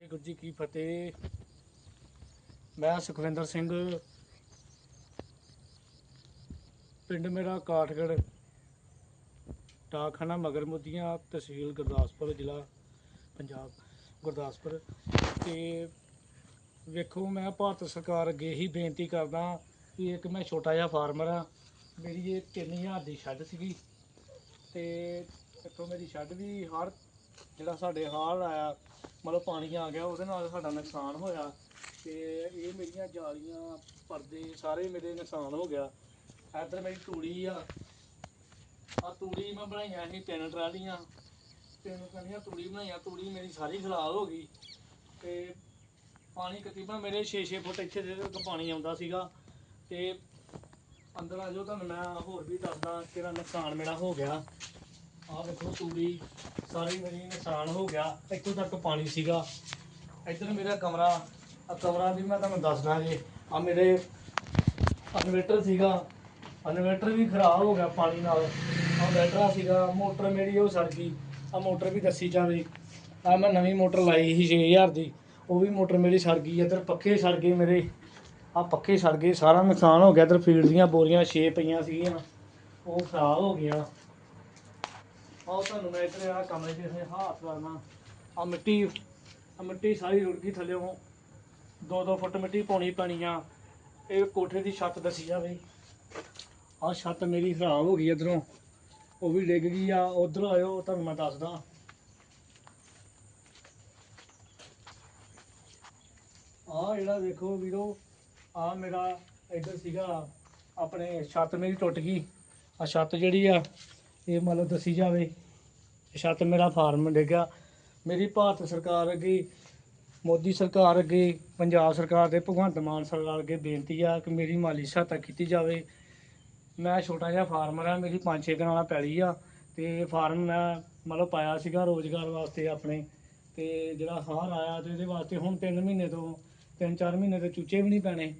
ਵਾਹਿਗੁਰੂ ਜੀ ਕੀ ਫਤਿਹ। ਮੈਂ ਸੁਖਵਿੰਦਰ ਸਿੰਘ। ਪਿੰਡ ਮੇਰਾ ਕਾਠਗੜ ਡਾਕਖਾਨਾ ਮਗਰਮੁੱਦੀਆਂ ਤਹਿਸੀਲ ਗੁਰਦਾਸਪੁਰ, ਜ਼ਿਲ੍ਹਾ ਪੰਜਾਬ ਗੁਰਦਾਸਪੁਰ। ਤੇ ਵੇਖੋ, ਮੈਂ ਭਾਰਤ ਸਰਕਾਰ ਅੱਗੇ ਹੀ ਬੇਨਤੀ ਕਰਦਾ ਕਿ ਇੱਕ ਮੈਂ ਛੋਟਾ ਜਿਹਾ ਫਾਰਮਰ ਆ ਮੇਰੀ ਇਹ 3000 ਦੀ ਛੱਡ ਸੀਗੀ। ਤੇ ਇੱਥੋਂ ਮੇਰੀ ਛੱਡ ਵੀ ਹਰ ਜਿਹੜਾ ਸਾਡੇ ਹਾਲ ਆਇਆ, ਮਤਲਬ ਪਾਣੀ ਆ ਗਿਆ, ਉਹਦੇ ਨਾਲ ਸਾਡਾ ਨੁਕਸਾਨ ਹੋਇਆ ਤੇ ਇਹ ਮੇਰੀਆਂ ਜਾਲੀਆਂ, ਪਰਦੇ ਸਾਰੇ ਮੇਰੇ ਨੁਕਸਾਨ ਹੋ ਗਿਆ। ਇੱਧਰ ਮੇਰੀ ਤੂੜੀ ਆ। ਆ ਤੂੜੀ ਮੈਂ ਬਣਾਈਆਂ ਸੀ ਤਿੰਨ ਟਰਾਲੀਆਂ। ਤਿੰਨ ਟਰਾਲੀਆਂ ਤੂੜੀ ਬਣਾਈਆਂ, ਤੂੜੀ ਮੇਰੀ ਸਾਰੀ ਖਰਾਬ ਹੋ ਗਈ। ਤੇ ਪਾਣੀ ਤਕਰੀਬਨ ਮੇਰੇ 6-6 ਫੁੱਟ ਇੱਥੇ ਦੇ ਤੱਕ ਪਾਣੀ ਆਉਂਦਾ ਸੀਗਾ। ਤੇ ਅੰਦਰ ਆ ਜਾਓ, ਤੁਹਾਨੂੰ ਮੈਂ ਹੋਰ ਵੀ ਦੱਸਦਾ ਕਿਹੜਾ ਨੁਕਸਾਨ ਮੇਰਾ ਹੋ ਗਿਆ। ਆਹ ਦੇਖੋ ਤੂੜੀ, ਸਾਰੀ ਮੇਰੀ ਨੁਕਸਾਨ ਹੋ ਗਿਆ। ਇੱਥੋਂ ਤੱਕ ਪਾਣੀ ਸੀਗਾ। ਇੱਧਰ ਮੇਰਾ ਕਮਰਾ ਆ ਕਮਰਾ ਵੀ ਮੈਂ ਤੁਹਾਨੂੰ ਦੱਸਦਾ ਜੀ। ਆ ਮੇਰੇ ਇਨਵੇਟਰ ਸੀਗਾ। ਇਨਵੇਟਰ ਵੀ ਖਰਾਬ ਹੋ ਗਿਆ ਪਾਣੀ ਨਾਲ। ਆ ਬੈਟਰਾ ਸੀਗਾ, ਮੋਟਰ ਮੇਰੀ ਉਹ ਸੜ ਗਈ। ਆ ਮੋਟਰ ਵੀ ਦੱਸੀ ਜਾਵੇ। ਆ ਮੈਂ ਨਵੀਂ ਮੋਟਰ ਲਾਈ ਸੀ 6000 ਦੀ। ਉਹ ਵੀ ਮੋਟਰ ਮੇਰੀ ਸੜ ਗਈ, ਇੱਧਰ ਪੱਖੇ ਸੜ ਗਏ ਮੇਰੇ। ਆ ਪੱਖੇ ਸੜ ਗਏ, ਸਾਰਾ ਨੁਕਸਾਨ ਹੋ ਗਿਆ। ਇੱਧਰ ਫੀਲਡ ਦੀਆਂ ਬੋਰੀਆਂ 6 ਪਈਆਂ ਸੀਗੀਆਂ। ਉਹ ਖਰਾਬ ਹੋ ਗਈਆਂ। ਆਹ ਤੁਹਾਨੂੰ ਮੈਂ ਇੱਧਰ ਆ ਕਮਰੇ 'ਚ ਇਹ ਹੱਥ ਲਾਣਾ ਆ ਮਿੱਟੀ ਆ ਮਿੱਟੀ ਸਾਰੀ ਰੁੜ ਗਈ ਥੱਲੇੋਂ 2-2 ਫੁੱਟ ਮਿੱਟੀ ਪਾਉਣੀ ਪੈਣੀ ਆ। ਇਹ ਕੋਠੇ ਦੀ ਛੱਤ ਦੱਸੀ ਜਾਵੇ ਆ ਛੱਤ ਮੇਰੀ ਖਰਾਬ ਹੋ ਗਈ ਇਧਰੋਂ। ਉਹ ਵੀ ਡਿੱਗ ਗਈ ਆ। ਉਧਰ ਆਇਓ, ਤੁਹਾਨੂੰ ਮੈਂ ਦੱਸਦਾ। ਆ ਜਿਹੜਾ ਦੇਖੋ ਵੀਰੋ ਆ ਮੇਰਾ ਇੱਧਰ ਸੀਗਾ। ਆਪਣੇ ਛੱਤ ਮੇਰੀ ਟੁੱਟ ਗਈ। ਆ ਛੱਤ ਜਿਹੜੀ ਆ ਇਹ ਮੰਨ ਲਓ ਦੱਸੀ ਜਾਵੇ ਛੱਤ ਮੇਰਾ ਫਾਰਮ ਡਿੱਗਿਆ। ਮੇਰੀ ਭਾਰਤ ਸਰਕਾਰ ਅੱਗੇ, ਮੋਦੀ ਸਰਕਾਰ ਅੱਗੇ, ਪੰਜਾਬ ਸਰਕਾਰ ਦੇ ਭਗਵੰਤ ਮਾਨ ਸਰਕਾਰ ਅੱਗੇ ਬੇਨਤੀ ਆ ਕਿ ਮੇਰੀ ਮਾਲੀ ਸਹਾਇਤਾ ਕੀਤੀ ਜਾਵੇ। ਮੈਂ ਛੋਟਾ ਜਿਹਾ ਫਾਰਮਰ ਆ, ਮੇਰੀ 5-6 ਕਨਾਲਾਂ ਪੈਲੀ ਆ ਤੇ ਫਾਰਮ ਮੈਂ ਮਤਲਬ ਪਾਇਆ ਸੀਗਾ ਰੋਜ਼ਗਾਰ ਵਾਸਤੇ ਆਪਣੇ ਤੇ ਜਿਹੜਾ ਹਾਰ ਆਇਆ ਤੇ ਇਹਦੇ ਵਾਸਤੇ ਹੁਣ 3 ਮਹੀਨੇ ਤੋਂ 3-4 ਮਹੀਨੇ ਤੋਂ ਚੂਚੇ ਵੀ ਨਹੀਂ ਪੈਣੇ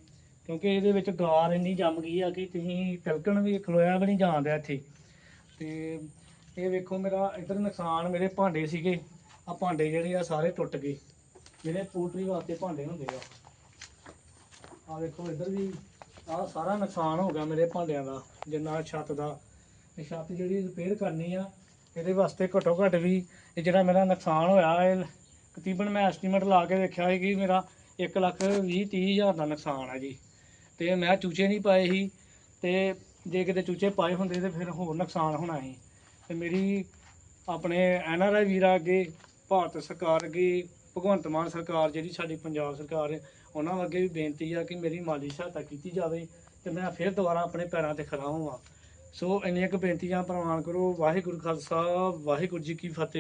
ਕਿਉਂਕਿ ਇਹਦੇ ਵਿੱਚ ਗਾਰ ਇੰਨੀ ਜੰਮ ਗਈ ਆ ਕਿ ਤੁਸੀਂ ਤਿਲਕਣ ਵੀ ਖਲੋਇਆ ਵੀ ਨਹੀਂ ਜਾਂਦਿਆ ਇੱਥੇ। ਤੇ ਇਹ ਵੇਖੋ ਮੇਰਾ ਇੱਧਰ ਨੁਕਸਾਨ ਮੇਰੇ ਭਾਂਡੇ ਸੀਗੇ। ਆ ਭਾਂਡੇ ਜਿਹੜੇ ਆ ਸਾਰੇ ਟੁੱਟ ਗਏ। ਜਿਹੜੇ ਪੋਲਟਰੀ ਵਾਸਤੇ ਭਾਂਡੇ ਹੁੰਦੇ ਆ। ਆ ਵੇਖੋ ਇੱਧਰ ਵੀ ਆ ਸਾਰਾ ਨੁਕਸਾਨ ਹੋ ਗਿਆ ਮੇਰੇ ਭਾਂਡਿਆਂ ਦਾ, ਜਿੰਨਾ ਛੱਤ ਦਾ। ਇਹ ਛੱਤ ਜਿਹੜੀ ਰਿਪੇਅਰ ਕਰਨੀ ਆ, ਇਹਦੇ ਵਾਸਤੇ ਘੱਟੋ ਘੱਟ ਵੀ ਇਹ ਜਿਹੜਾ ਮੇਰਾ ਨੁਕਸਾਨ ਹੋਇਆ, ਇਹ ਤਕਰੀਬਨ ਮੈਂ ਐਸਟੀਮੇਟ ਲਾ ਕੇ ਦੇਖਿਆ ਸੀ ਕਿ ਮੇਰਾ 1 ਲੱਖ 20 30 ਹਜ਼ਾਰ ਦਾ ਨੁਕਸਾਨ ਆ ਜੀ। ਤੇ ਮੈਂ ਚੂਚੇ ਨਹੀਂ ਪਾਏ ਸੀ। ਤੇ ਜੇ ਕਿਤੇ ਚੂਚੇ ਪਾਏ ਹੁੰਦੇ ਤੇ ਫਿਰ ਹੋਰ ਨੁਕਸਾਨ ਹੋਣਾ ਸੀ। ਤੇ ਮੇਰੀ ਆਪਣੇ ਐੱਨ ਆਰ ਆਈ ਵੀਰਾਂ ਅੱਗੇ, ਭਾਰਤ ਸਰਕਾਰ ਅੱਗੇ, ਭਗਵੰਤ ਮਾਨ ਸਰਕਾਰ ਜਿਹੜੀ ਸਾਡੀ ਪੰਜਾਬ ਸਰਕਾਰ ਹੈ, ਉਹਨਾਂ ਅੱਗੇ ਵੀ ਬੇਨਤੀ ਆ ਕਿ ਮੇਰੀ ਮਾਲੀ ਸਹਾਇਤਾ ਕੀਤੀ ਜਾਵੇ ਤੇ ਮੈਂ ਫਿਰ ਦੁਬਾਰਾ ਆਪਣੇ ਪੈਰਾਂ ਤੇ ਖੜਾ ਹੋਵਾਂ। ਸੋ ਇੰਨੀਆਂ ਕੁ ਬੇਨਤੀਆਂ ਪ੍ਰਵਾਨ ਕਰੋ। ਵਾਹਿਗੁਰੂ ਖਾਲਸਾ, ਵਾਹਿਗੁਰੂ ਜੀ ਕੀ ਫਤਿਹ।